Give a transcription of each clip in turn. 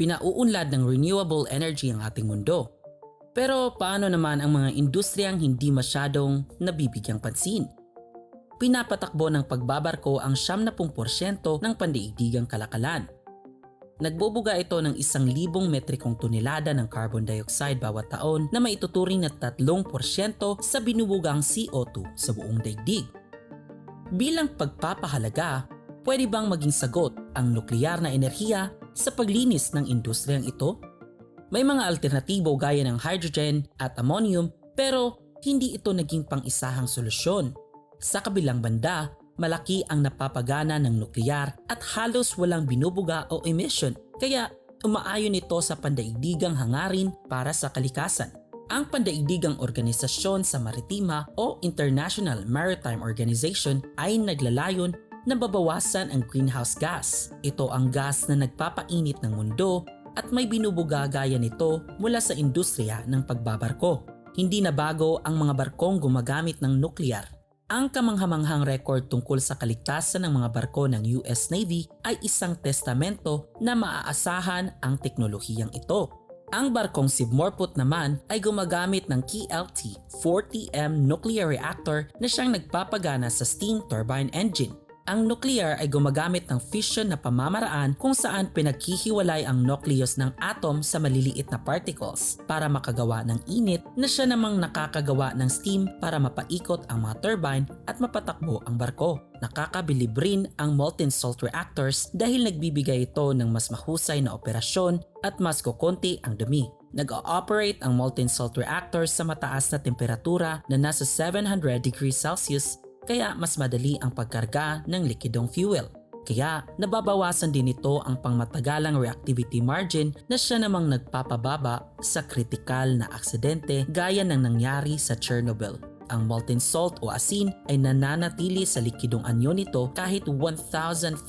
Pinauunlad ng renewable energy ang ating mundo. Pero paano naman ang mga industriyang hindi masyadong nabibigyang pansin? Pinapatakbo ng pagbabarko ang 70% ng pandaigdigang kalakalan. Nagbubuga ito ng isang libong metrikong tonelada ng carbon dioxide bawat taon na maituturing na 3% sa binubugang CO2 sa buong daigdig. Bilang pagpapahalaga, pwede bang maging sagot ang nuklear na enerhiya sa paglinis ng industriyang ito? May mga alternatibo gaya ng hydrogen at ammonium pero hindi ito naging pang-isahang solusyon. Sa kabilang banda, malaki ang napapagana ng nuklear at halos walang binubuga o emission kaya umaayon ito sa pandaigdigang hangarin para sa kalikasan. Ang pandaigdigang organisasyon sa maritima o International Maritime Organization ay naglalayon na babawasan ang greenhouse gas. Ito ang gas na nagpapainit ng mundo at may binubuga gaya nito mula sa industriya ng pagbabarko. Hindi na bago ang mga barkong gumagamit ng nuklear ang kamanghamanghang record tungkol sa kaligtasan ng mga barko ng US Navy ay isang testamento na maaasahan ang teknolohiyang ito. Ang barkong si Morput naman ay gumagamit ng KLT 40M nuclear reactor na siyang nagpapagana sa steam turbine engine. Ang nuclear ay gumagamit ng fission na pamamaraan kung saan pinaghihiwalay ang nucleus ng atom sa maliliit na particles para makagawa ng init na siya namang nakakagawa ng steam para mapaikot ang mga turbine at mapatakbo ang barko. Nakakabilib rin ang molten salt reactors dahil nagbibigay ito ng mas mahusay na operasyon at mas kukunti ang dumi. Nag-ooperate ang molten salt reactors sa mataas na temperatura na nasa 700 degrees Celsius kaya mas madali ang pagkarga ng likidong fuel. Kaya nababawasan din ito ang pangmatagalang reactivity margin na siya namang nagpapababa sa kritikal na aksidente gaya ng nangyari sa Chernobyl. Ang molten salt o asin ay nananatili sa likidong anyo nito kahit 1,400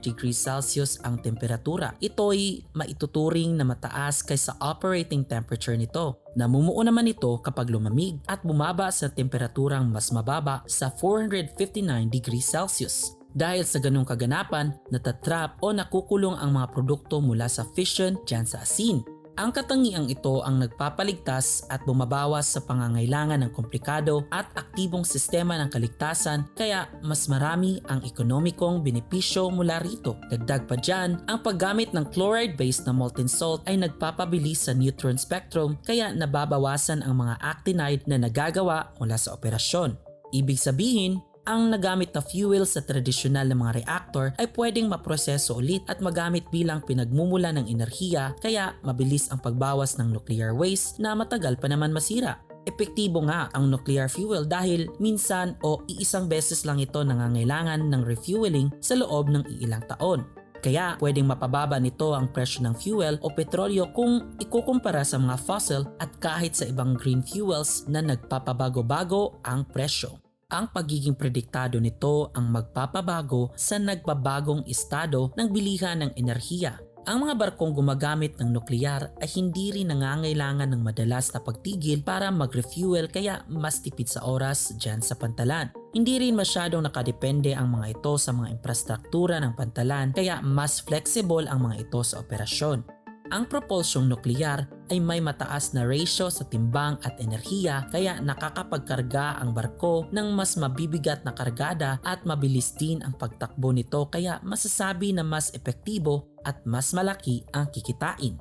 degrees Celsius ang temperatura. Ito ay maituturing na mataas kaysa operating temperature nito. Namumuo naman ito kapag lumamig at bumaba sa temperaturang mas mababa sa 459 degrees Celsius. Dahil sa ganong kaganapan, natatrap o nakukulong ang mga produkto mula sa fission dyan sa asin ang katangiang ito ang nagpapaligtas at bumabawas sa pangangailangan ng komplikado at aktibong sistema ng kaligtasan kaya mas marami ang ekonomikong benepisyo mula rito. Dagdag pa dyan, ang paggamit ng chloride-based na molten salt ay nagpapabilis sa neutron spectrum kaya nababawasan ang mga actinide na nagagawa mula sa operasyon. Ibig sabihin, ang nagamit na fuel sa tradisyonal na mga reactor ay pwedeng maproseso ulit at magamit bilang pinagmumula ng enerhiya kaya mabilis ang pagbawas ng nuclear waste na matagal pa naman masira. Epektibo nga ang nuclear fuel dahil minsan o iisang beses lang ito nangangailangan ng refueling sa loob ng iilang taon. Kaya pwedeng mapababa nito ang presyo ng fuel o petrolyo kung ikukumpara sa mga fossil at kahit sa ibang green fuels na nagpapabago-bago ang presyo. Ang pagiging prediktado nito ang magpapabago sa nagbabagong estado ng bilihan ng enerhiya. Ang mga barkong gumagamit ng nuklear ay hindi rin nangangailangan ng madalas na pagtigil para mag-refuel kaya mas tipid sa oras dyan sa pantalan. Hindi rin masyadong nakadepende ang mga ito sa mga infrastruktura ng pantalan kaya mas flexible ang mga ito sa operasyon. Ang propulsyong nuklear ay may mataas na ratio sa timbang at enerhiya kaya nakakapagkarga ang barko ng mas mabibigat na kargada at mabilis din ang pagtakbo nito kaya masasabi na mas epektibo at mas malaki ang kikitain.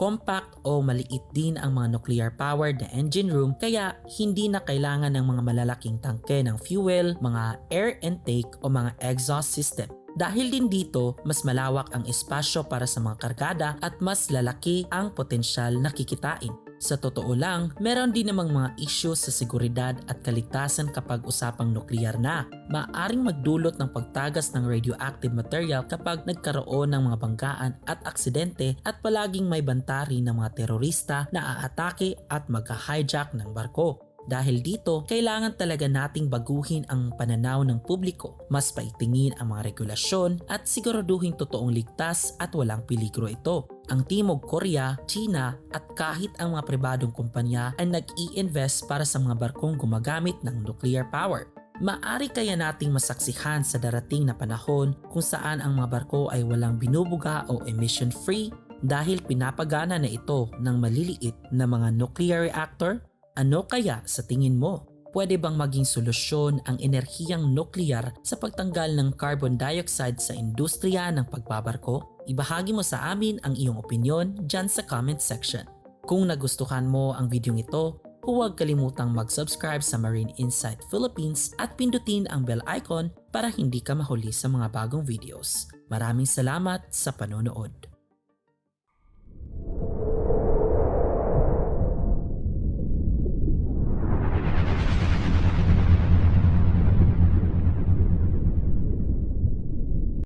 Compact o maliit din ang mga nuclear-powered na engine room kaya hindi na kailangan ng mga malalaking tangke ng fuel, mga air intake o mga exhaust system. Dahil din dito, mas malawak ang espasyo para sa mga kargada at mas lalaki ang potensyal na kikitain. Sa totoo lang, meron din namang mga issue sa seguridad at kaligtasan kapag usapang nuklear na. Maaring magdulot ng pagtagas ng radioactive material kapag nagkaroon ng mga banggaan at aksidente at palaging may bantari ng mga terorista na aatake at magka-hijack ng barko. Dahil dito, kailangan talaga nating baguhin ang pananaw ng publiko, mas paitingin ang mga regulasyon at siguraduhin totoong ligtas at walang peligro ito. Ang Timog Korea, China at kahit ang mga pribadong kumpanya ay nag-i-invest para sa mga barkong gumagamit ng nuclear power. Maari kaya nating masaksihan sa darating na panahon kung saan ang mga barko ay walang binubuga o emission-free dahil pinapagana na ito ng maliliit na mga nuclear reactor? Ano kaya sa tingin mo? Pwede bang maging solusyon ang enerhiyang nuklear sa pagtanggal ng carbon dioxide sa industriya ng pagbabarko? Ibahagi mo sa amin ang iyong opinion dyan sa comment section. Kung nagustuhan mo ang video ito, huwag kalimutang mag-subscribe sa Marine Insight Philippines at pindutin ang bell icon para hindi ka mahuli sa mga bagong videos. Maraming salamat sa panonood.